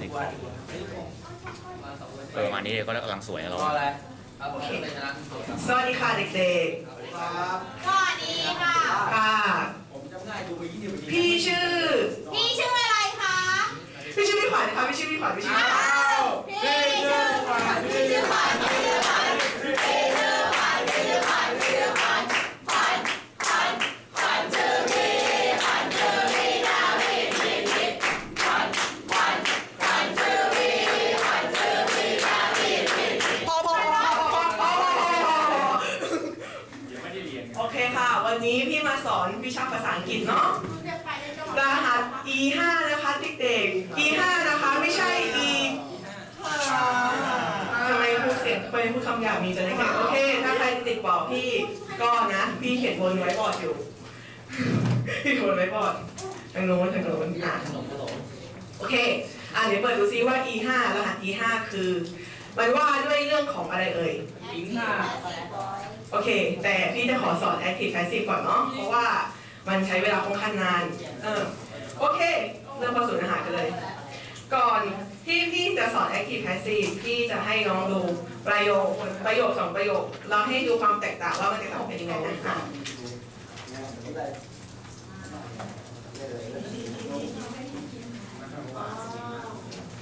เลยก็ได้ติดขอบเออประมาณนี้ก็กำลังสวยนะเราก็อะไรครับผมเป็นชนะที่สุดครับสวัสดีค่ะเด็กครับสวัสดีค่ะ ๆ ค่ะ ผมจำได้ดูไปยี่สิบปีพี่ชื่อ พี่ชื่ออะไรคะ พี่ชื่อพี่ขวัญค่ะ พี่ชื่อพี่ขวัญพี่ชื่อพี่ขวัญ พี่ โอเคค่ะ วันนี้พี่มาสอนวิชาภาษาอังกฤษเนาะรหัส E5 นะคะเด็กๆ E5 นะคะไม่ใช่ E ทำไมพูดเสียงทำไมพูดคำหยาบมีจะได้ไงโอเค ถ้าใครติดบอกพี่ก็นะ พี่เขียนบนไว้บอร์ดอยู่พี่เขียนบนไว้บอร์ดทางโน้นทางโน้นอะขนโอเค อะเดี๋ยวเปิดดูซิว่า E5 รหัส E5 คือ มันว่าด้วยเรื่องของอะไรเอ่ยอิงหน้า โอเค แต่พี่จะขอสอน active passive ก่อนเนาะ เพราะว่ามันใช้เวลาค่อนข้างนาน เออ โอเค เริ่มเข้าสู่เนื้อหากันเลย ก่อนที่พี่จะสอน active passive พี่จะให้น้องดูประโยคประโยคสองประโยค เราให้ดูความแตกต่างว่ามันแตกต่างเป็นยังไงนะอะ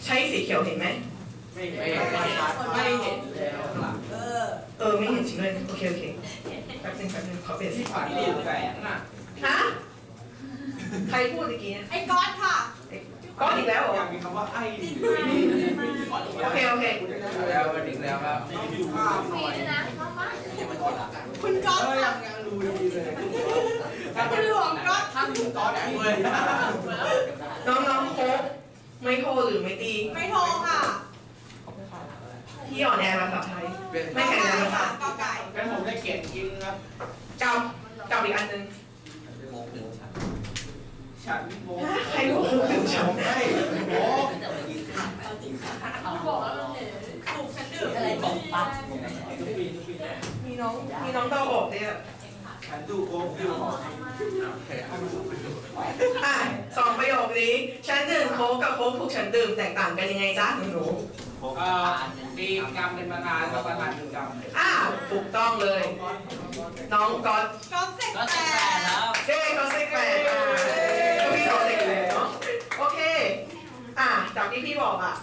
ใช้สีเขียวเห็นไหม ไม่ไม่ไม่เห็นแล้วล่ะเออไม่เห็นจริงด้วยโอเคโอเคแป๊บนึงแป๊บนึงขอเปลี่ยนสีที่ผ่านนี่แสงน่ะฮะใครพูดเมื่อกี้เนี่ยไอ้ก๊อตค่ะก้อนอีกแล้วเหรออยากมีคำว่าไอ้ดีโอเคโอเคแล้วมาถึงแล้วครับอยู่ข้ามหฟรีน่อยด้วยนะคุณก๊อตยังยังดูดีเลยคุณหลวงก๊อตท่านคุณก๊อตเลยน้องๆโค้กไม่โทรหรือไม่ตี ไม่โทรค่ะ พี่อ่อนแอภาษาไทย ไม่แข็งแรงภาษากอไก่งั้นผมได้เกียรติกินครับกับกับอีกอันหนึ่งฉันโมใครบอกว่าถึงฉันให้โมบอกแล้วมันเนี่ยถูกฉันดื่มอะไรตกปะมีน้อง มีน้องตาบอกเนี่ยฉันดูโค้กอยู่อะสองประโยคนี้ ฉันดื่มโค้กกับโค้กถูกฉันดื่มแตกต่างกันยังไงจ๊ะหนู เอ่อมีกรรมเป็นประธานกับประธานคือกรรมๆอ้าวถูกต้องเลย น้องก๊อตก๊อตเซ็กแปดเย้เขาเซ็กแปดอะก็พี่เขาเซ็กเลยเนาะโอเค อะจากที่พี่บอกอะ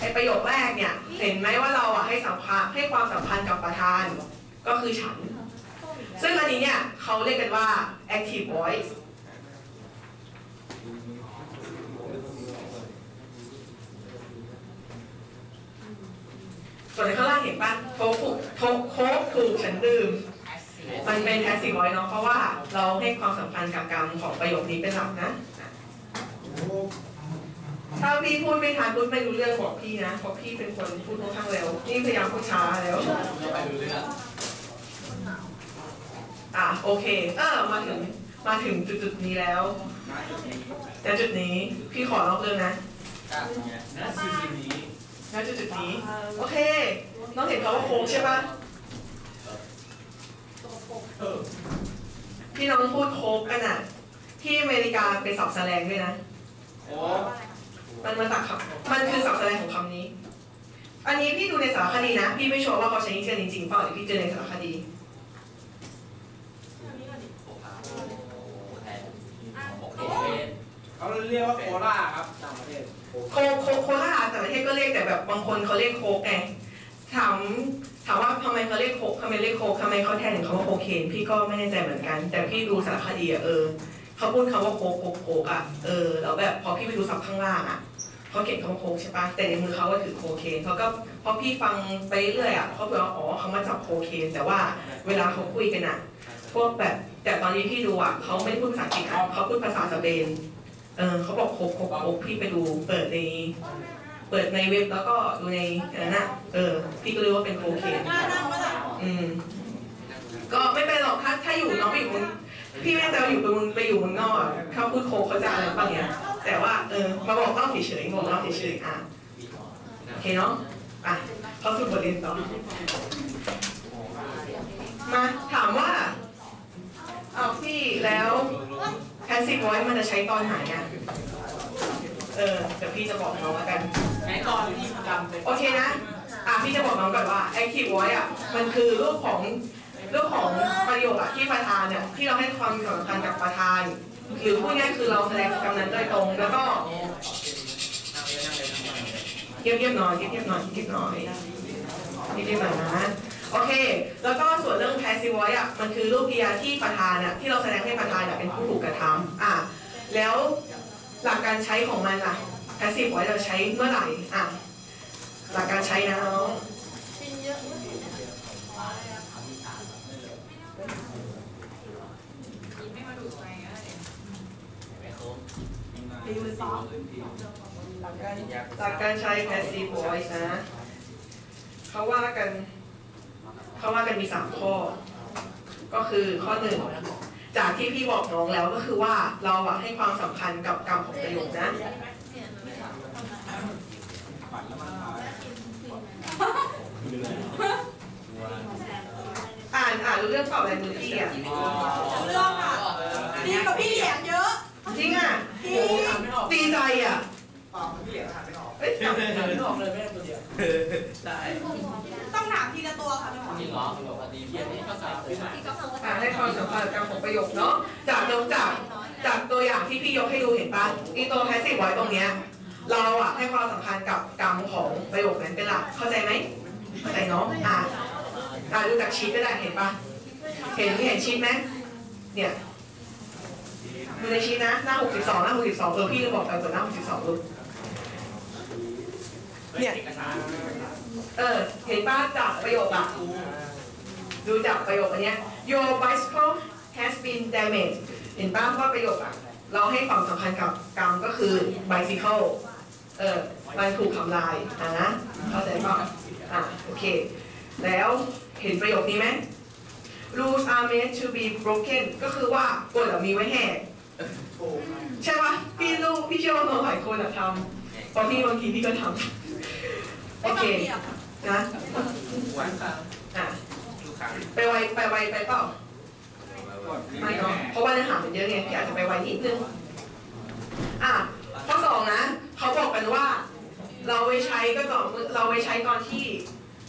ไอประโยคแรกเนี่ย เห็นไหมว่าเราอะให้สัมพันธ์ให้ความสัมพันธ์กับประธานก็คือฉัน ซึ่งอันนี้เนี่ยเขาเรียกกันว่า active voice ส่วนในข้างล่างเห็นป่ะโค้กถูกโค้กโค้กถูกฉันดื่ม มันเป็น passive voice เนาะเพราะว่าเราให้ความสำคัญกับกรรมของประโยคนี้เป็นหลักนะถ้าพี่พูดไม่ทันพูดไม่รู้เรื่องบอกพี่นะเพราะพี่เป็นคนพูดค่อนข้างเร็วนี่พยายามพูดช้าแล้วไปดูเรื่องอะโอเค เออมาถึงมาถึงจุดจุดๆนี้แล้วนะจุดนี้แต่จุดนี้พี่ขอเล่าเรื่องนะครับนะซีซีนี้ แล้วจุดจุดๆนี้ โอเค น้องเห็นเขาว่าโค้งใช่ปะเออพี่น้องพูดโค้กกันอะ ที่อเมริกาเป็นศัพท์แสลงด้วยนะ โอ้มันมาจากคำมันคือศัพท์แสดงของคำนี้ อันนี้พี่ดูในสารคดีนะ พี่ไม่ชัวร์ว่าเขาใช้นิเทศจริงๆเปล่าหรือพี่เจอในสารคดี เขาเรียกว่าโคราครับต่างประเทศ โคโคโคราชแต่ประเทศก็เรียกแต่แบบบางคนเขาเรียกโคกไงถามถามว่าทำไมเขาเรียกโคกทำไมเรียกโคกทำไมเขาแทนถึงคำว่าโคเคนพี่ก็ไม่แน่ใจเหมือนกัน แต่พี่ดูสารคดีอะเออเขาพูดคำว่าโคกโคกโคกอะเออแล้วแบบพอพี่ไปดูศัพท์ข้างล่างอะเขาเขียนคำว่าโคกใช่ปะแต่ในมือเขาก็ถือโคเคนเขาก็พอพี่ฟังไปเรื่อยอะเขาบอกว่าอ๋อเขามาจับโคเคนแต่ว่าเวลาเขาคุยกันอะพวกแบบแต่ตอนนี้พี่ดูอะเขาไม่ได้พูดภาษาอังกฤษอะเขาพูดภาษาสเปน เออเขาบอกโคกโคกโคกพี่ไปดูเปิดในเปิดในเว็บแล้วก็ดูในอันนั้นะเออ พี่ก็รู้ว่าเป็นโคเคนะอืม ก็ไม่เป็นหรอกถ้าถ้าอยู่น้องไปอยู่มืองพี่ไม่จว่าอยู่ไปมืองไปอยู่มืองนอกอะเขาพูดโคเขาจะอะไรปะเนี่ยแต่ว่าเออมาบอกเล่าเฉยๆบอกเล่าเฉยๆอะโอเคเนาะอะเขาสู่บทเรียนต่อมาถามว่าเอาพี่แล้ว passive voice มันจะใช้ตอนไหนอะเออเดี๋ยวพี่จะบอกน้องแล้วกันไหนก่อนที่กรรมเป็นโอเคนะ อะพี่จะบอกน้องก่อนว่า active voice อะมันคือรูปของรูปของประโยคอะที่ประธานเนี่ยที่เราให้ความสำคัญกับประธาน หรือพูดง่ายๆคือเราแสดงกำนันโดยตรงแล้วก็เงียบเงียบๆหน่อยเงียบเงียบๆหน่อยเงียบๆหน่อยเงียบเงียบๆหน่อยนะ โอเค แล้วก็ส่วนเรื่อง passive voice อะมันคือรูปกริยาที่ประธานอะที่เราแสดงให้ประธานอะเป็นผู้ถูกกระทำอะแล้วหลักการใช้ของมันอะ passive voice เราใช้เมื่อไหร่อะหลักการใช้นะน้องหลักการหลักการใช้ passive voice นะเขาว่ากัน เขาว่ากันมีสามข้อ ก็คือข้อหนึ่งจากที่พี่บอกน้องแล้วก็คือว่าเราอะให้ความสำคัญกับกรรมของประโยคนะอ่านอ่านรู้เรื่องเปล่าอะไรมือพี่อะเรื่องค่ะดีกว่าพี่เหลียงเยอะจริงอะดีดีใจอะพี่เหลียงหาไม่ออกเอ้ยจำหาไม่ออกเลยไม่ได้ตัวเดียวได้ ริงเหรอบอกว่าดีเพี้ยนนี่ก็สามพี่หาอ่านให้ความสำคัญกับกรรมของประโยคเนาะจากนอกจากจากตัวอย่างที่พี่ยกให้ดูเห็นปะอีตัว passive voice ตรงเนี้ยเราอะให้ความสำคัญกับกรรมของประโยคนั้นเป็นหลักเข้าใจไหมเข้าใจเนาะอ่าอ่าดูจากชีตก็ได้เห็นปะเห็นเห็นชีตไหมเนี่ยดูในชีตนะหน้า 62 หน้า 62เออพี่จะบอกไปตัวหน้า 62ลูกเนี่ย เอกสารเออเห็นป้าจากประโยคอะดูจากประโยคอันเนี้ย your bicycle has been damaged เห็นป้าว่าประโยคอะเราให้ความสำคัญกับกรรมก็คือ bicycle เออมันถูกทำลายอะนะเข้าใจป่ะอะโอเค แล้วเห็นประโยคนี้ไหม rules are made to be broken ก็คือว่ากฎอะมีไว้แหกใช่ปะพี่รู้พี่เชื่อว่าน้องหลายคนอะทำเพราะพี่บางทีพี่ก็ทำไม่ โอต้อเคงเรียกค่ะนะวันครั้งอะทุกครั้งไปไวไปไวไปเปล่าไม่เนาะเพราะว่าเนื้อหามันเยอะไงพี่อาจจะไปไวนิดนึงอะข้อสองนะเขาบอกกันว่า เราไว้ใช้ก็ต่อเมื่อเราไว้ใช้ตอนที่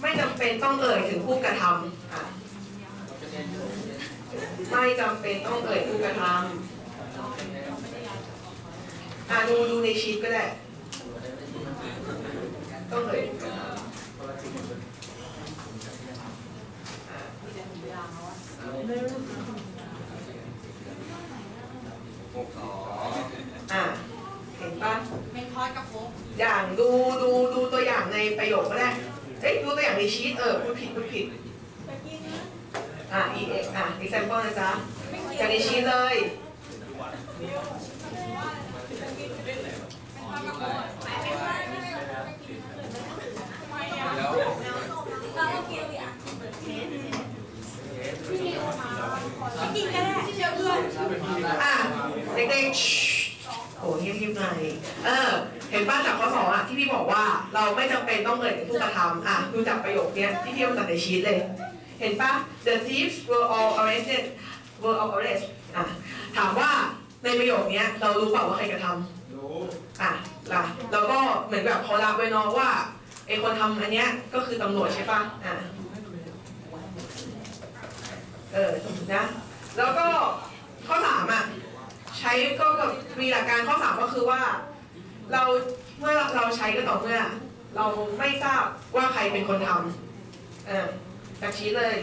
ไม่จำเป็นต้องเอ่ยถึงผู้กระทำอะไม่จำเป็นต้องเอ่ยผู้กระทำอะดูดูในชีตก็ได้ ต้องเอ่ยผู้กระทำอะเห็นปะเป็นคอกับโค้กอย่างดูดูดูตัวอย่างในประโยคก็ได้เอ้ยดูตัวอย่างในชีตเออพูดผิดพูดผิดอะ e x อะ example นะจ๊ะจากในชีตเลย แล้ว ไม่กินก็ได้เชื่อเพื่อน อะ เด็กๆชิโอ้เงียบๆหน่อย เออ เห็นป้าจากข้อสองอะที่พี่บอกว่าเราไม่จำเป็นต้องเอ่ยถึงผู้กระทำอะดูจากประโยคเนี้ยที่พี่เอามาจากในชีตเลย เห็นปะ the thieves were all arrested were all arrested อะถามว่าในประโยคเนี้ยเรารู้เปล่าว่าใครกระทำรู้อะล่ะแล้วก็เหมือนแบบเขารับไว้เนาะว่าไอคนทำอันเนี้ยก็คือตำรวจใช่ปะอะเออนะแล้วก็ข้อสามอะใช้ก็กับมีหลักการข้อสามก็คือว่า เราเมื่อเราใช้ก็ต่อเมื่อ เราไม่ทราบว่าใครเป็นคนทำเออจากชี้เลย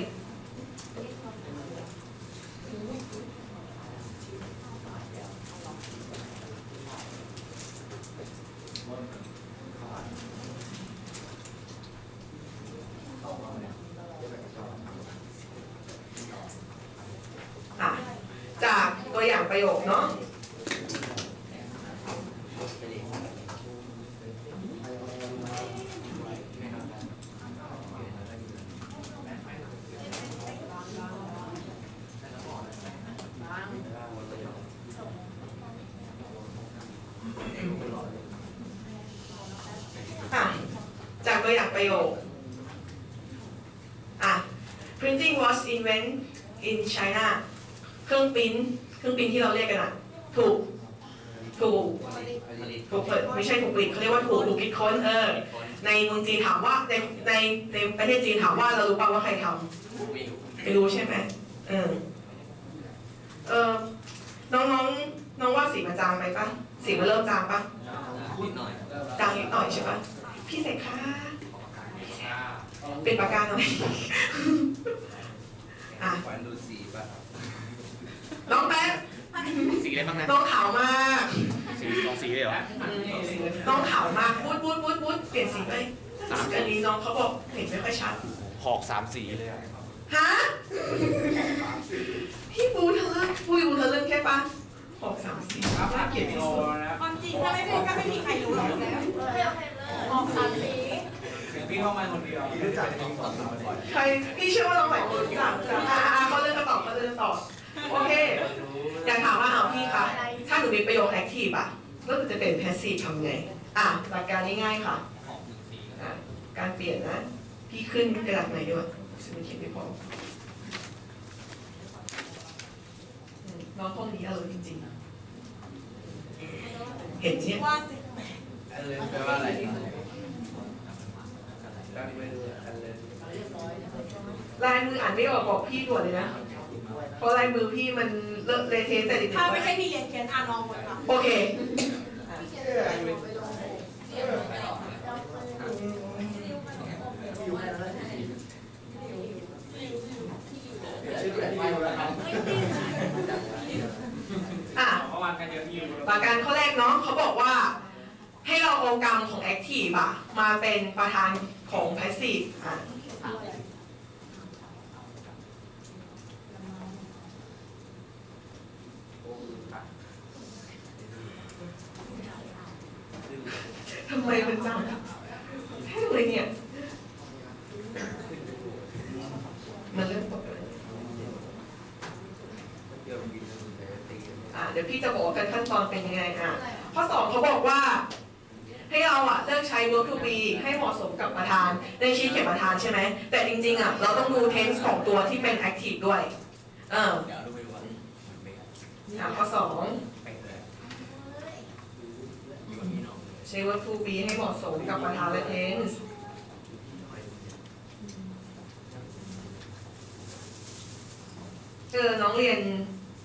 อะจากตัวอย่างประโยคเนาะอะจาก ตัวอย่างประโยคอะ printing was invented in China เครื่องปริ้นเครื่องปริ้นที่เราเรียกกันอะ ถูก ถูก ถูกเปิดไม่ใช่ถูกผลิตเขาเรียกว่าถูกถูกคิดค้นเออ ในเมืองจีนถามว่าในในในประเทศจีนถามว่าเรารู้ป่าว่าใครทำไม่รู้ใช่ไหมเออ เออน้องน้องน้องว่าสีมันจางไปปะสีมันเริ่มจางปะจางนิดหน่อยใช่ปะพี่เสกค่ะ ป็นปากกาหน่อยอะขวัญดูสีป่ะน้องแป๊บสีอะไรบ้างนะน้องขาวมากสีสองสีเลยเหรอน้องขาวมากพูดพูดพูดพูดเปลี่ยนสีเลยอันนี้น้องเขาบอกเห็นไม่ค่อยชัดหอกสามสีเลยอะฮะพี่ปูเธอเลือกปูปูเธอเลือกแค่ปะหกสามสี่ครับน่าเกลียดที่โลสุดนะความจริงถ้าไม่เป็นก็ไม่มีใครรู้หรอกออกสามสีเสียง พี่เข้ามาคนเดียวรู้จักน้องสองสามคนใครพี่เชื่อว่าเราหลายคนรู้จักจ้ะอ่าอ่าเขาเลือกกันต่อเขาเลือกกันต่อโอเค อยากถามว่าเอาพี่คะ ถ้าหนูมีประโยคแอคทีฟอะแล้วหนูจะเป็นแพสซีฟทำไง อะหลักการง่ายๆค่ะอะ การเปลี่ยนนะ พี่ขึ้นกระดาษไหนดีวะฉันไม่เขียนไม่พออืมน้องห้องนี้เลยจริงๆเห็นเนี่ยว่าสิอันเลนแปลว่าอะไร ก็ไม่รู้อันเลนลายมืออ่านไม่ออกบอกพี่ด่วนเลยนะ เพราะลายมือพี่มันเลอะเละเทะแต่เด็กถ้าๆไม่ว่าใช่พี่เรียนเขียนอ่านลองหมดค่ะโอเคอะเมื่อวานกันเยอะอยู่หลักการข้อแรกเนาะเขาบอกว่า ให้เราเอากรรมของ active อะมาเป็นประธาน ของ passive อะทำไมมันจำแค่เลยเนี่ย มันเริ่มตกแล้ว เกี่ยวกับบินแต่ตี อะเดี๋ยวพี่จะบอกว่ากันขั้นตอนเป็นยังไงอะข้อสองเขาบอกว่า ให้เราอะเลือกใช้ verb to be ให้เหมาะสมกับประธาน ในชีทเขียนประธานใช่ไหม แต่จริงๆอะเราต้องดู tense ของตัวที่เป็น active ด้วย เออ เดี๋ยวรู้ไหมว่า อะข้อสอง ไปเลยอยู่นี่เนาะ ใช้ verb to be ให้ เหมาะสมกับประธานและ tense เออน้องเรียน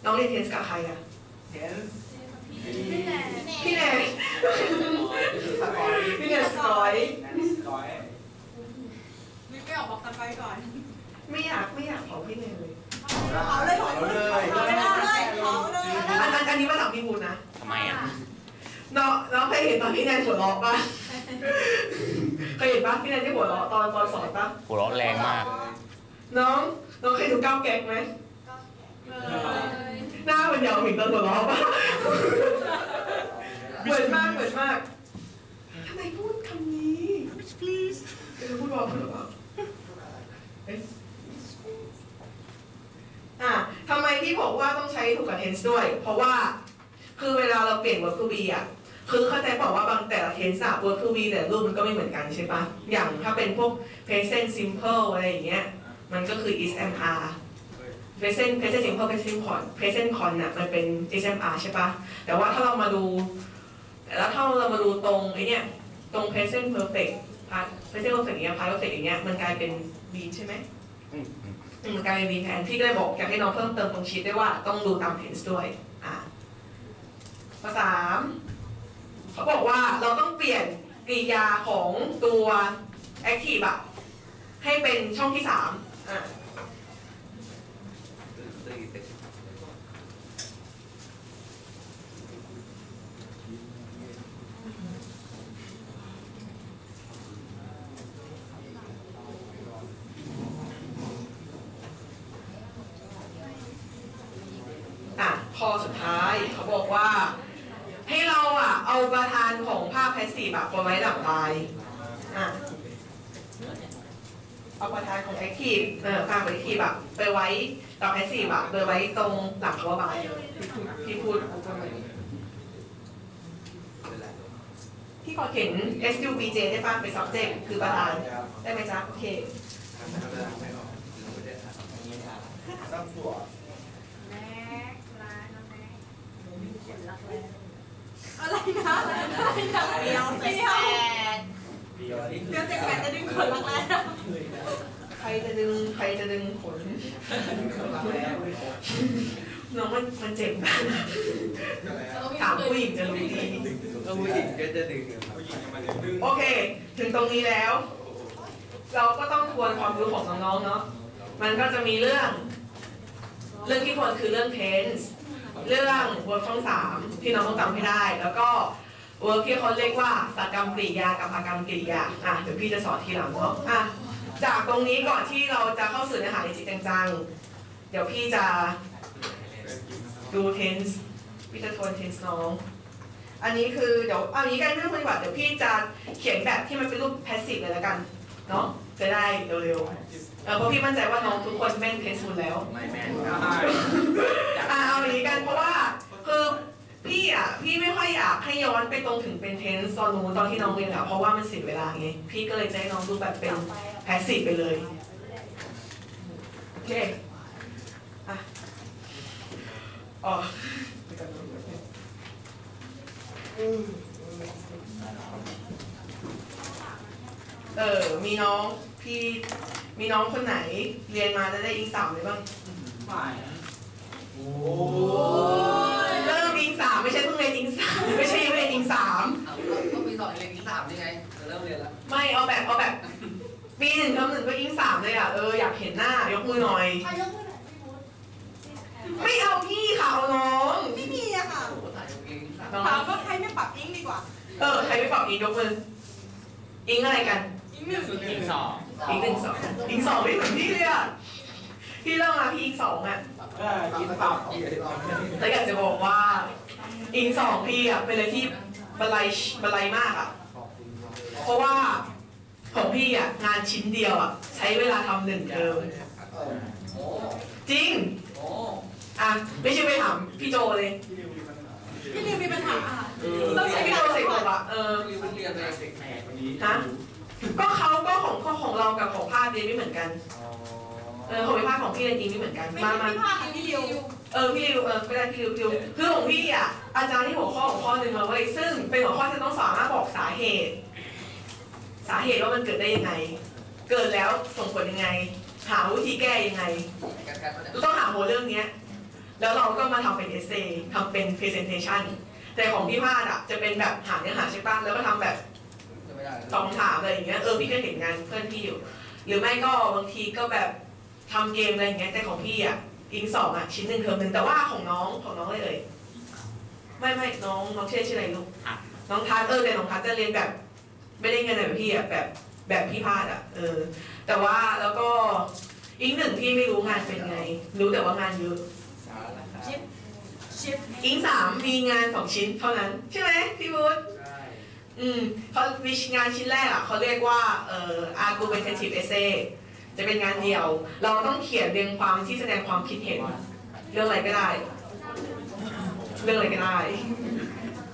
น้องเรียน tense กับใครอะเห็นพี่แนนสกอยพี่แนนสกอยสกอยนึกไม่ออกบอกสไปก่อน ไม่อยากไม่อยากขอพี่แนนเลยเผาเลยเผาเลยเผาเลยเผาเลยอันอันอันนี้มาจากพี่บุญนะทำไมอะน้องน้องเคยเห็นตอนพี่แนนหัวเราะปะ เคยเห็นปะพี่แนนที่หัวเราะตอนตอนสอนปะหัวเราะแรงมาก น้องน้องเคยดูก้าวแก๊กไหมหน้ามันยาวเหมือนตอนหัวเราะปะเหมือนมากเหมือนมากทำไมพูดคำนี้ please เออพูดเบาพูดเบาเอ๊ะอะทำไมที่บอกว่าต้องใช้ถูกกับ tense ด้วย เพราะว่า คือเวลาเราเปลี่ยน verb to be อะ คือเข้าใจบอกว่าบางแต่ละ tense อะ verb to be แต่รูปมันก็ไม่เหมือนกันใช่ปะอย่างถ้าเป็นพวก present simple อะไรอย่างเงี้ยมันก็คือ is am are present present simple present con present con น่ะมันเป็น is am are ใช่ปะแต่ว่าถ้าเรามาดูแล้วถ้าเรามาดูตรงไอ้เนี่ยตรง present perfect past present perfect อย่างเงี้ย past perfect อย่างเงี้ยมันกลายเป็น be ใช่ไหมอืมอืมอืมมันกลายเป็น be แทนพี่ก็เลยบอกอยากให้น้องเพิ่มเติมตรงชีตด้วยว่าต้องดูตาม tense ด้วยอะข้อสาม เขาบอกว่าเราต้องเปลี่ยนกริยาของตัว active อะให้เป็นช่องที่สามอะตื่นตื่นเสร็จอะข้อสุดท้ายเขาบอกว่า ให้เราอะเอาประธานของภาพแพสซีฟอะไปไว้หลังใบอะเอาประธานของแอคทีฟเออภาพของแอคทีฟอะไปไว้กับแพสซีฟอะไปไว้ตรงหลังคำว่าใบที่พูดเวลาที่ขอเขียน S U B J ได้ป่ะเป็น subject คือประธาน ได้ไหมจ๊ะ โอเคทำเวลาไม่ออกหรือไม่ได้ทำต้องตัวแม็กร้านน้องแม็กเขียนรักแร้ นะอะไรนะเดียวเดียวเดียวนี่เดียวเจ็ดแปดจะดึงคนรักแร้ใครจะดึงใครจะดึงขนรักแล้น้องมันมันเจ็บนะถามผู้หญิงจะรู้ดีผู้หญิงก็จะดึงโอเค ถึงตรงนี้แล้ว เราก็ต้องทวนความรู้ของน้องๆเนาะมันก็จะมีเรื่อง เรื่องที่ทวนคือเรื่อง tense เรื่อง verb ช่องสามที่น้องต้องจำให้ได้ แล้วก็ verb ที่เขาเรียกว่าสักรรมกริยากับอากรรมกริยาอะเดี๋ยวพี่จะสอนทีหลังเนาะอะจากตรงนี้ก่อนที่เราจะเข้าสู่เนื้อหาในจริงจังๆเดี๋ยวพี่จะดู tense พี่จะทวน tense น้องอันนี้คือเดี๋ยวเอาอย่างนี้กันไม่ต้องปฏิบัติเดี๋ยวพี่จะเขียนแบบที่มันเป็นรูป passive เลยแล้วกันเนาะจะได้เร็วๆ เออเพราะพี่มั่นใจว่าน้องทุกคนแม่น tense หมดแล้ว ไม่แม่นอ่าเอาอย่างนี้กันเพราะว่าคือพี่อะพี่ไม่ค่อยอยากให้ย้อนไปตรงถึงเป็นเทนส์ตอนนู้นตอนที่น้องเรียนอะเพราะว่ามันเสียเวลาไงพี่ก็เลยจะให้น้องดูแบบเป็นแพสซีฟไปเลยโอเคอะอ๋อเออมีน้องพี่ มีน้องคนไหนเรียนมาจะได้อีกสามเลยบ้าง ฝ่ายโอ้เริ่มอิงสามไม่ใช่เพิ่งเรียนอิงสามไม่ใช่ยังไม่เรียนอิงสามต้องมีสอนเรียนที่สามนี่ไงจะเริ่มเรียนแล้วไม่เอาแบบเอาแบบปีหนึ่งเทอมหนึ่งก็อิงสามเลยอะเอออยากเห็นหน้ายกมือหน่อย ใครยกมือหน่อยพี่มดไม่เอาพี่ค่ะเอาน้องไม่มีอะค่ะ โอ้โหถ่ายเองที่สามน้องถามว่าใครไม่ปรับอิงดีกว่า เออใครไม่บอกอิงยกมืออิงอะไรกัน อิงหนึ่งอีกสอง อิงหนึ่งสองอิงสองไม่เหมือนพี่เลยอะพี่เริ่มมาพี่อิงสองอะเออกินปรับแต่อยากจะบอกว่าอิงสองพี่อะเป็นอะไรที่บันไลบันไลมากอะ เพราะว่าของพี่อะงานชิ้นเดียวอะ ใช้เวลาทำหนึ่งเทอมโอ้จริงโอ้อะไม่ใช่ไปถามพี่โจเลยพี่ริวมีปัญหาอะต้องใช้พี่โจเสกบอกอะเออรีบเรียนเลยเด็กแหกวันนี้ฮะ ก็เขาก็ของข้อของเรากับของภาคเรียนไม่เหมือนกัน เออของพี่ภาคของพี่เรียนจริงไม่เหมือนกันไม่มาใช่มาพี่พาค่ะพี่ริวเออพี่ริวเออก็ได้พี่ริวพี่ริวคือของพี่อะอาจารย์ที่หัวข้อของข้อหนึ่งมาไว้ยซึ่งเป็นหัวข้อที่ต้องสามารถบอกสาเหตุ สาเหตุว่ามันเกิดได้ยังไง เกิดแล้วส่งผลยังไง หาวิธีแก้ยังไงกันกันก็จะเราต้องหาหัวเรื่องเนี้ยแล้วเราก็มาทำเป็นเอเซทำเป็น presentation แต่ของพี่พาดอะจะเป็นแบบหาเนื้อหาใช่ปะแล้วก็ทำแบบ ไม่ได้ตอบคำถามอะไรอย่างเงี้ยเออพี่ก็เห็นงานเพื่อนพี่อยู่ หรือไม่ก็บางทีก็แบบทำเกมอะไรอย่างเงี้ยแต่ของพี่อะอิงสองอะชิ้นหนึ่งเทอมหนึ่งแต่ว่าของน้องของน้องเลยเลยไม่ไม่น้องน้องชื่อชื่ออะไรลูกน้องทัศน์เออแต่น้องทัศน์จะเรียนแบบ ไม่ได้เงินแบบพี่อะแบบแบบพี่พาดอะเออ แต่ว่าแล้วก็อิงหนึ่งพี่ไม่รู้งานเป็นไง รู้แต่ว่างานเยอะชิปชิปอิงสามมีงานสองชิ้นเท่านั้น ใช่ไหมพี่บุ๊ดใช่ อืมเขาวิชงานชิ้นแรกอะเขาเรียกว่าเอ่อ argumentative essay จะเป็นงานเดียว เราต้องเขียนเรียงความที่แสดงความคิดเห็น เรื่องอะไรก็ได้ เรื่องอะไรก็ได้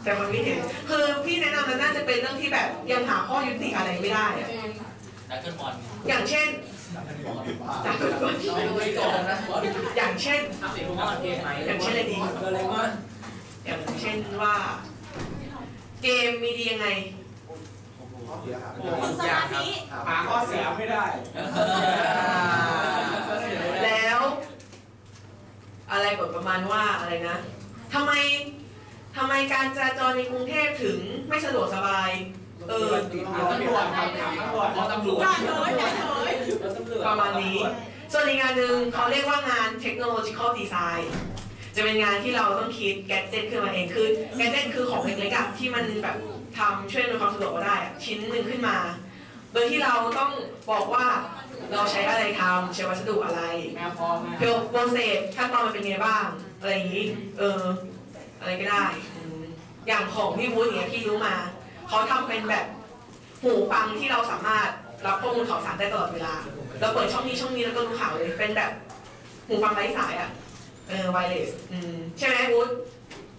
แต่ความคิดเห็น คือพี่แนะนำมันน่าจะเป็นเรื่องที่แบบยังหาข้อยุติอะไรไม่ได้อะดักเกิลบอลอย่างเช่นเราไม่โกงนะอย่างเช่นทำเสียงรู้ว่าเกมไหมอย่างเช่นอะไรดีโดเรมอนอย่างเช่นว่า เกมมีดียังไง ฝึกสมาธิหาข้อเสียไม่ได้ แล้ว อะไรแบบประมาณว่าอะไรนะทำไมทำไมการจราจรในกรุงเทพถึงไม่สะดวกสบาย เออ ถามตำรวจถามตำรวจเพราะตำรวจอย่าเฉยอย่าเฉยประมาณนี้ ส่วนอีกงานหนึ่งเขาเรียกว่างาน technological design จะเป็นงานที่เราต้องคิดแกดเจ็ตขึ้นมาเองคือแกดเจ็ตคือของเล็กๆอะที่มันแบบทำช่วยอำนความสะดวกเราได้อะชิ้นหนึ่งขึ้นมา โดยที่เราต้องบอกว่าเราใช้อะไรทำใช้วัสดุอะไรเพียวโปรเซสขั้นตอนมันเป็นไงบ้างอะไรอย่างนี้เอออะไรก็ได้ อย่างของพี่วูดอย่างเงี้ยพี่รู้มาเขาทำเป็นแบบหูฟังที่เราสามารถรับข้อมูลข่าวสารได้ตลอดเวลา เราเปิดช่องนี้ช่องนี้แล้วก็รู้ข่าวเลยเป็นแบบหูฟังไร้สายอะ เออไวเลสอืมใช่ไหมวูด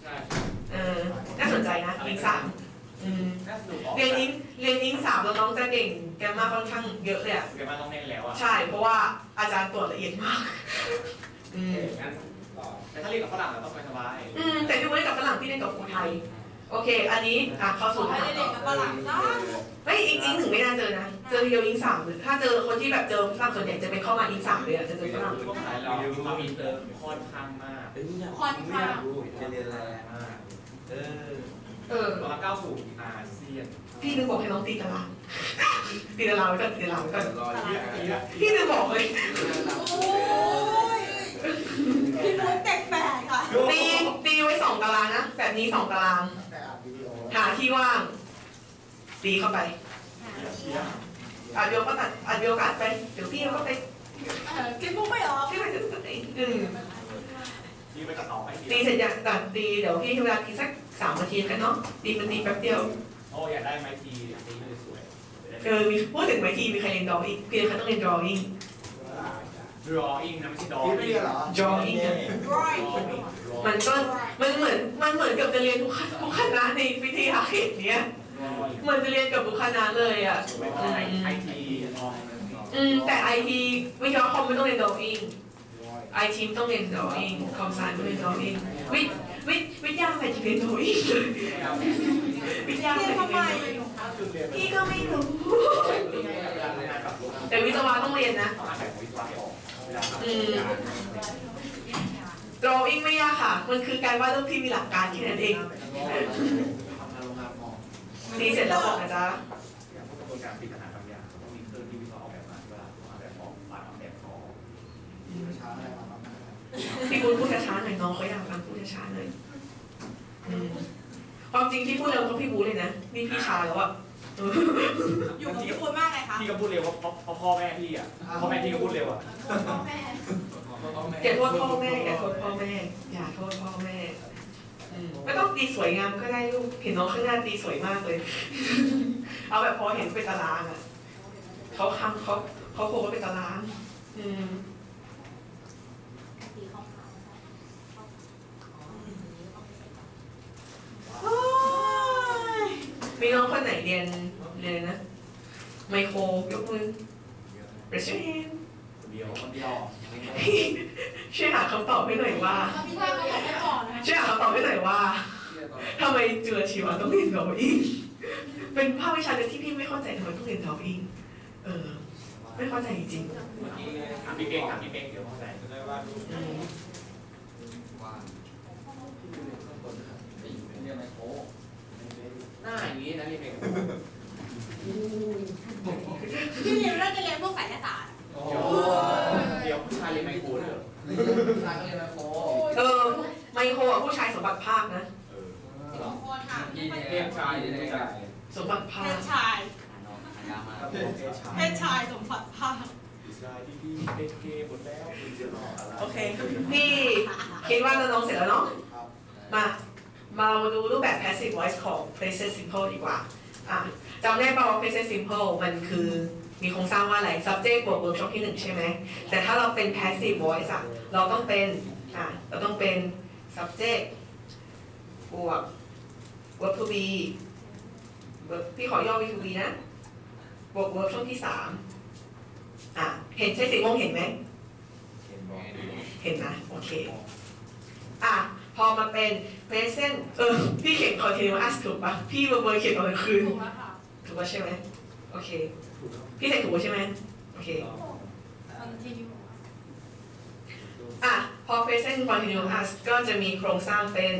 ใช่เออน่าสนใจนะอิงสามอืมน่าสนุกออกเรียนอิงเรียนอิงสามแล้วน้องจะเก่งแกมมาค่อนข้างเยอะเลยอะเกมมาต้องเล่นแล้วอะใช่ เพราะว่าอาจารย์ตรวจละเอียดมาก อืมงั้นแต่ถ้าเรียนกับฝรั่งเราต้องไปสบายอืมแต่พี่ไม่ได้กับฝรั่งพี่เล่นกับคนไทย โอเค อันนี้อะเข้าสู่ให้ได้เรียนกับฝรั่งนะไม่อิงอิงหนึ่งไม่น่าเจอนะ เจอทีเดียวอิงสามเลยถ้าเจอคนที่แบบเจอฝรั่งส่วนใหญ่จะเป็นเข้ามาอิงสามเลยอะจะเจอฝรั่งพวกขายเราเรามีเติมค่อนข้างมากเอ้ยอยากไม่อยากรู้จะเรียนอะไรมากเออเออตอนก้าสู่อาเซียนพี่นึกบอกให้น้องตีตารางตีตารางไว้ก่อนตีตารางไว้ก่อนพี่นึกบอกเลยโอ้ยพี่มุกแปลกๆอะตีตีไว้สองตารางนะแบบนี้สองตาราง หาที่ว่างตีเข้าไปอัดโยก็ตัดอัดโยก็อัดไปเดี๋ยวพี่ก็ไปเออกินมุกไม่ออกพี่ไปจะตัดเองอืมที่ไปตัดต่อไปตีเสร็จอย่างตัดตีเดี๋ยวพี่ให้เวลาตีสักสามนาทีกันเนาะตีมันตีแป๊บเดียวโอ้อยากได้ไม้ทีตีไม่สวยเออมีพูดถึงไม้ทีมีใครเรียนดออีกพี่เขาต้องเรียน drawing drawing นะไม่ใช่ drawing พี่ไม่เรียนเหรอ drawing อะร้อยมันก็มันเหมือนมันเหมือนกับจะเรียนทุกคณะทุกคณะในวิทยาเขตเนี้ยเหมือนจะเรียนกับทุกคณะเลยอะไม่ใช่ไอทีอืมแต่ไอทีวิทยาคอมไม่ต้องเรียน drawing ไอทีต้องเรียน drawing คอมไซน์ไม่เรียน drawing วิทย์วิทย์วิทยาใครจะเรียน drawing เลยวิทยาใครเรียนจะทำไมเรียน drawing พี่ก็ไม่รู้แต่วิศวะต้องเรียนนะต้ องอ่านแบบวิศวะให้ออกเวลาทำอืม drawing ไม่ยากค่ะ มันคือการวาดรูปที่มีหลักการแค่นั้นเองทำงานโรงงานหมอตีเสร็จแล้วบอกนะจ๊ะอย่างพวกกระบวนการผลิตอาหารบางอย่างต้องมีเครื่องที่วิศวะออกแบบมาเวลาออกแบบออกปาดออกแบบออกช้าอะไรมาบ้างพี่พูดพูดช้าๆหน่อยน้องเขาอยากฟังพูดช้าๆหน่อยอืมความจริงที่พูดเร็วก็พี่บูเลยนะ นี่พี่ชาแล้วอะเอออยู่กับพี่พูดมากเลยคะพี่ก็พูดเร็วเพราะเพราะพ่อแม่พี่อะพ่อแม่พี่ก็พูดเร็วอะพ่อแม่อย่าโทษพ่อแม่อย่าโทษพ่อแม่อย่าโทษพ่อแม่อืมไม่ต้องตีสวยงามก็ได้ลูกเห็นน้องข้างหน้าตีสวยมากเลย เอาแบบพอเห็นเป็นตารางอะเขาคำเขาเขาโคว่าเป็นตาราง อืม โอ๊ย มีน้องคนไหนเรียนเรียนนะ ไมโครยกมือ raise your hand คนเดียวคนเดียวช่วยหาคำตอบให้หน่อยว่าพี่ว่าเขาบอกไม่ก่อนนะช่วยหาคำตอบให้หน่อยว่าทำไมจุลชีวะต้องเรียนดออิ่งเป็นภาควิชาเดียวที่พี่ไม่เข้าใจทำไมต้องเรียนดออิ่งเออไม่เข้าใจจริงถามพี่เป้งถามพี่เป้งเดี๋ยวเข้าใจๆอืมว่าเรียนไมโคร หน้าอย่างนี้นะพี่เพ่งพี่เรียนเรื่องจะเรียนพวกสายศาสตร์โอ้เดี๋ยวผู้ชายเรียนไมโครด้วยเหรอชายก็เรียนไมโครเออไมโครอะผู้ชายสมบัติภาคนะเออสองคนค่ะพี่เรียนชายเรียนไม่ได้สมบัติเพภาคศชายยามาเพศชายสมบัติภาคผู้ชายที่พี่เป็นเกย์หมดแล้วคุณจะรออะไรโอเค พี่คิดว่าน้องๆเสร็จแล้วเนาะครับมา มาดูรูปแบบ passive voice ของ present simple ดีกว่าอะจำได้ป่าวว่า present simple มันคือมีโครงสร้างว่าอะไร subject บวก verb ช่องที่หนึ่งใช่ไหม แต่ถ้าเราเป็น passive voice อะเราต้องเป็นอะเราต้องเป็น subject บวก verb to be verb พี่ขอย่อ v to be นะ บวก verb ช่องที่สามอะเห็นใช่สีม่วงเห็นไหม เห็นนะ โอเค อะ พอมาเป็น present เออพี่เขียน continuous ถูกปะพี่เบอร์เบอร์เขียนตอนกลางคืน ถูกแล้วค่ะถูกปะใช่ไหมโอเค พี่ใส่ถูกปะใช่ไหมโอเค continue อะ พอ present continuous ก็จะมีโครงสร้างเป็น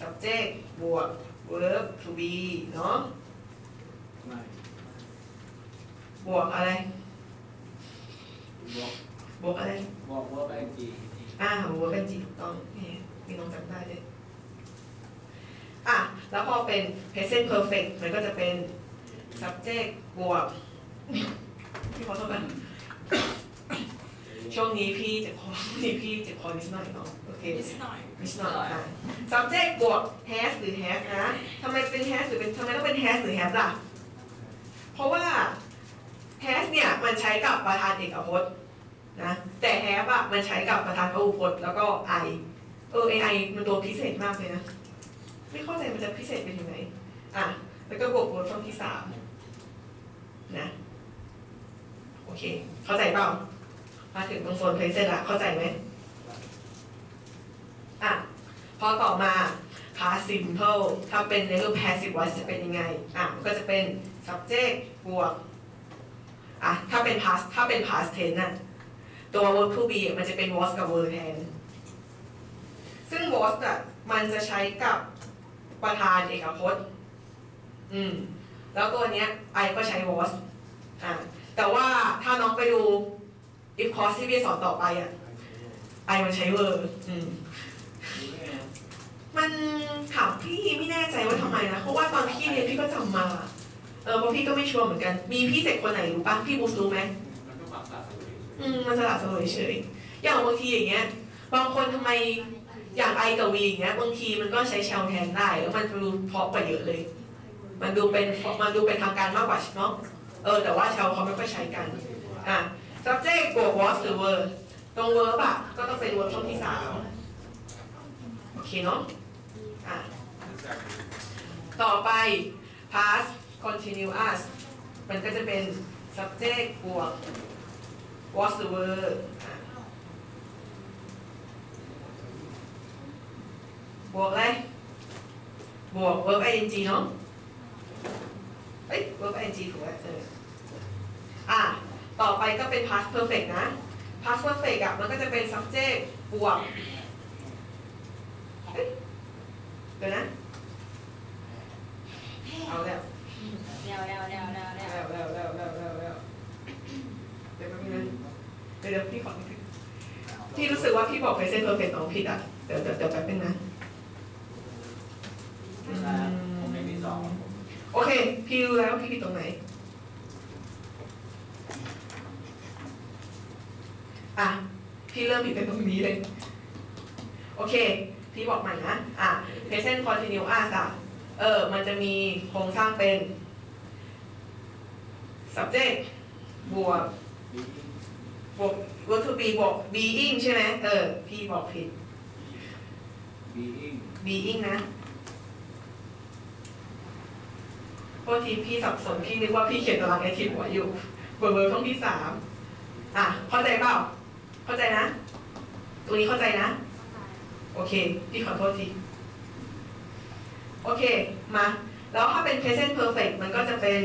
subject บวก verb to be เนาะไม่บวกอะไรบอกบวกอะไรบอกว่าเป็นจีอ่าบวกเป็นจีถูกต้องนี่ มีน้องจำได้เลยอะ แล้วพอเป็น present perfect มันก็จะเป็น subject บวกพี่ขอโทษนะช่วงนี้พี่เจ็บคอช่วงนี้พี่เจ็บคอนิดหน่อยเนาะ โอเค นิดหน่อย นิดหน่อยอะ subject บวก has หรือ have นะทำไมเป็น has หรือเป็นทำไมต้องเป็น has หรือ have ล่ะ เพราะว่า has เนี่ยมันใช้กับประธานเอกพจน์นะ แต่ have อะมันใช้กับประธานพหูพจน์แล้วก็ I เออ AI มันตัวพิเศษมากเลยนะ ไม่เข้าใจมันจะพิเศษไปถึงไหน อะ แล้วก็บวกบวกช่องที่สามนะ โอเค เข้าใจเปล่ามาถึงตรงโซนเพลเซนละเข้าใจไหมอะ พอต่อมา past simple ถ้าเป็นในรูป passive voice จะเป็นยังไง อะ ก็จะเป็น subject บวก อะ ถ้าเป็น past ถ้าเป็น past tense น่ะ ตัว verb to be มันจะเป็น was กับ were แทน ซึ่ง was อะมันจะใช้กับประธานเอกพจน์ อืม แล้วตัวเนี้ย I ก็ใช้ was อะแต่ว่าถ้าน้องไปดู if clause ที่พี่สอนต่อไปอะ I มันใช้ were อืมมันถามพี่ไม่แน่ใจว่าทำไมนะ เพราะว่าตอนพี่เรียนพี่ก็จำมา เออเพราะพี่ก็ไม่ชัวร์เหมือนกัน มีพี่เด็กคนไหนรู้ปะพี่บูสรู้ไหมมันก็ความสะสมอืมมันสลับสลวยเฉยอย่างบางทีอย่างเงี้ย บางคนทำไม อย่างไอกับวีอย่างเงี้ยบางทีมันก็ใช้แชลแทนได้แล้วมันดูเพาะกว่าเยอะเลย มันดูเป็นมันดูเป็นทางการมากกว่าเนาะเออแต่ว่าแชลเขาไม่ค่อยใช้กันอะ subject บวก was หรือ were ตรง verb อะก็ต้องเป็น verb ช่องที่สามโอเคเนาะอะต่อไป past continuous มันก็จะเป็น subject บวก was the word อะ บวกอะไร บวก verb ing เนาะเอ้ย verb ing ถูกแล้วเอออะ ต่อไปก็เป็น past perfect นะ past perfect อะ มันก็จะเป็น subject บวกเอ้ยเดี๋ยวนะ เอาแล้วเร็วเร็วเร็วเร็วเร็วแล้วแล้วแล้วแล้วแล้วแล้วเดี๋ยวแป๊บนึงนะเดี๋ยวเดี๋ยวพี่ขอนิดนึงพี่รู้สึกว่าพี่บอก present perfect น้องผิดอะ เดี๋ยวเดี๋ยวเดี๋ยวแป๊บนึงนะ อืมผมไม่มีสองโอเค พี่รู้แล้วพี่ผิดตรงไหน อะ พี่เริ่มผิดเป็นตรงนี้เลย โอเค พี่บอกใหม่นะ อะ present continuous อะเออ มันจะมีโครงสร้างเป็น subject บวกบวก verb to be บวก being ใช่ไหมเออ พี่บอกผิดบีอิง being นะ โทษทีพี่สับสนพี่นึกว่าพี่เขียนตารางไอทีหัวอยู่เบอร์เบอร์ช่องที่สามอะเข้าใจเปล่า เข้าใจนะ ตรงนี้เข้าใจนะ โอเค พี่ขอโทษที โอเค มา แล้วถ้าเป็น present perfect มันก็จะเป็น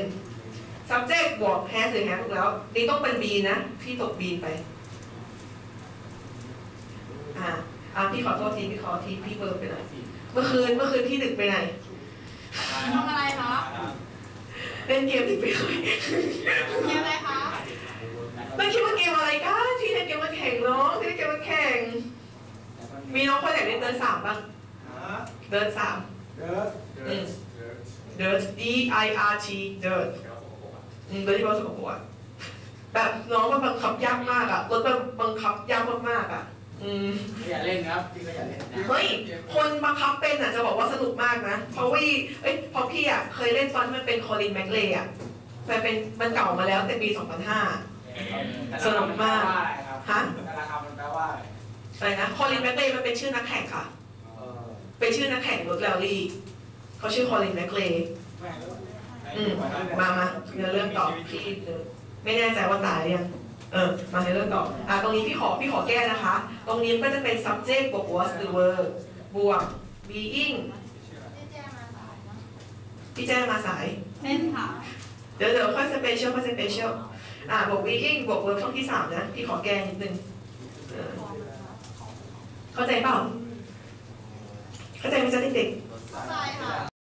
subject บวก has หรือ have ถูกแล้ว นี่ต้องเป็น be นะ พี่ตก be ไป อ่าอ่าพี่ขอโทษที พี่ขอที พี่เบลอร์ไปหน่อย เมื่อคืน เมื่อคืนพี่ดึกไปไหนทำอะไรคะ เล่นเกมดึกไปหน่อยเกมอะไรคะไม่คิดว่าเกมอะไรกันพี่เล่นเกมมาแข่งน้องพี่เล่นเกมมาแข่ง มีน้องคนไหนเล่นเดินสามบ้างเดินสามเดิร์ดอืม dirt D I R T dirt อืมโดยที่ว่าสกปรกอะแบบน้องมันบังคับยากมากอะรถมันบังคับยากมากๆอะ อืมอย่าเล่นครับพี่ก็อย่าเล่นนะเฮ้ย คนบังคับเป็นอะจะบอกว่าสนุกมากนะ เพราะว่าเอ้ยเพราะพี่อะเคยเล่นตอนที่มันเป็นคอลินแม็กเลย์อะแต่เป็นมันเก่ามาแล้วแต่ปี 2005 สนุกมาก ฮะแต่ละคำมันแปลว่าอะไรอะไรนะคอลินแม็กเลย์มันเป็นชื่อนักแข่งค่ะ เออเป็นชื่อนักแข่งรถแรลลี่เขาชื่อคอลินแม็กเลย์แม่งอืมมามาเนื้อเรื่องต่อพี่ไม่แน่ใจว่าตายหรือยัง เออมาในเรื่องต่ออะตรงนี้พี่ขอพี่ขอแก้นะคะ ตรงนี้ก็จะเป็น subject บวก was หรือ were บวก being พี่แจ้งมาสายเล่นค่ะ เดี๋ยวเดี๋ยวค่อย special ค่อย special อะบวก being บวก verb ช่องที่สามนะพี่ขอแก้นิดนึงเออเข้าใจเปล่า เข้าใจไหมจ๊ะเด็กๆ เข้าใจค่ะ